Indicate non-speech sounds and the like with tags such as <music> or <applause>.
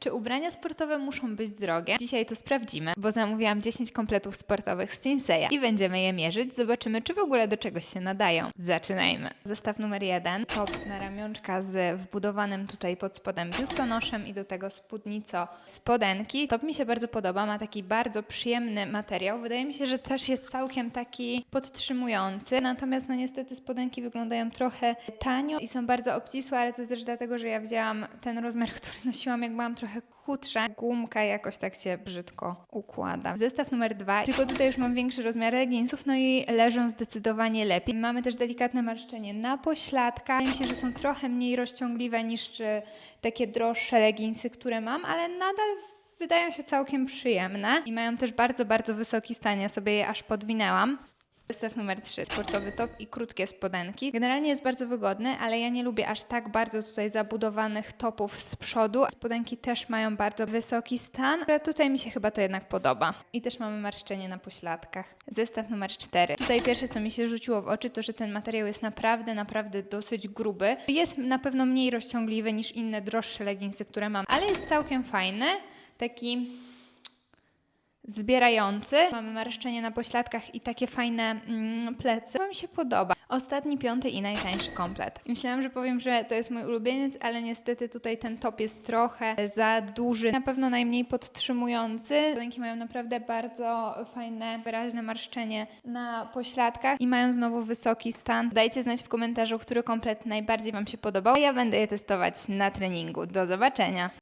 Czy ubrania sportowe muszą być drogie? Dzisiaj to sprawdzimy, bo zamówiłam 10 kompletów sportowych z Sinseya i będziemy je mierzyć. Zobaczymy, czy w ogóle do czegoś się nadają. Zaczynajmy. Zestaw numer jeden. Top na ramionczka z wbudowanym tutaj pod spodem biustonoszem i do tego spódnico spodenki. Top mi się bardzo podoba, ma taki bardzo przyjemny materiał. Wydaje mi się, że też jest całkiem taki podtrzymujący. Natomiast no niestety spodenki wyglądają trochę tanio i są bardzo obcisłe, ale to też dlatego, że ja wzięłam ten rozmiar, <laughs> który nosiłam jak byłam trochę chudsza. Gumka jakoś tak się brzydko układa. Zestaw numer dwa. Tylko tutaj już mam większy rozmiar leginsów, no i leżą zdecydowanie lepiej. Mamy też delikatne marszczenie na pośladkach. Wydaje mi się, że są trochę mniej rozciągliwe niż e, takie droższe leginsy, które mam, ale nadal wydają się całkiem przyjemne i mają też bardzo, bardzo wysoki stan. Ja sobie je aż podwinęłam. Zestaw numer 3, sportowy top i krótkie spodenki. Generalnie jest bardzo wygodny, ale ja nie lubię aż tak bardzo tutaj zabudowanych topów z przodu. Spodenki też mają bardzo wysoki stan, ale tutaj mi się chyba to jednak podoba. I też mamy marszczenie na pośladkach. Zestaw numer 4. Tutaj pierwsze, co mi się rzuciło w oczy, to że ten materiał jest naprawdę, naprawdę dosyć gruby. Jest na pewno mniej rozciągliwy niż inne droższe leginsy, które mam, ale jest całkiem fajny. Taki zbierający. Mamy marszczenie na pośladkach i takie fajne mm, plecy. Mi się podoba. Ostatni, piąty i najtańszy komplet. Myślałam, że powiem, że to jest mój ulubieniec, ale niestety tutaj ten top jest trochę za duży. Na pewno najmniej podtrzymujący. Ręki mają naprawdę bardzo fajne, wyraźne marszczenie na pośladkach i mają znowu wysoki stan. Dajcie znać w komentarzu, który komplet najbardziej Wam się podobał. Ja będę je testować na treningu. Do zobaczenia!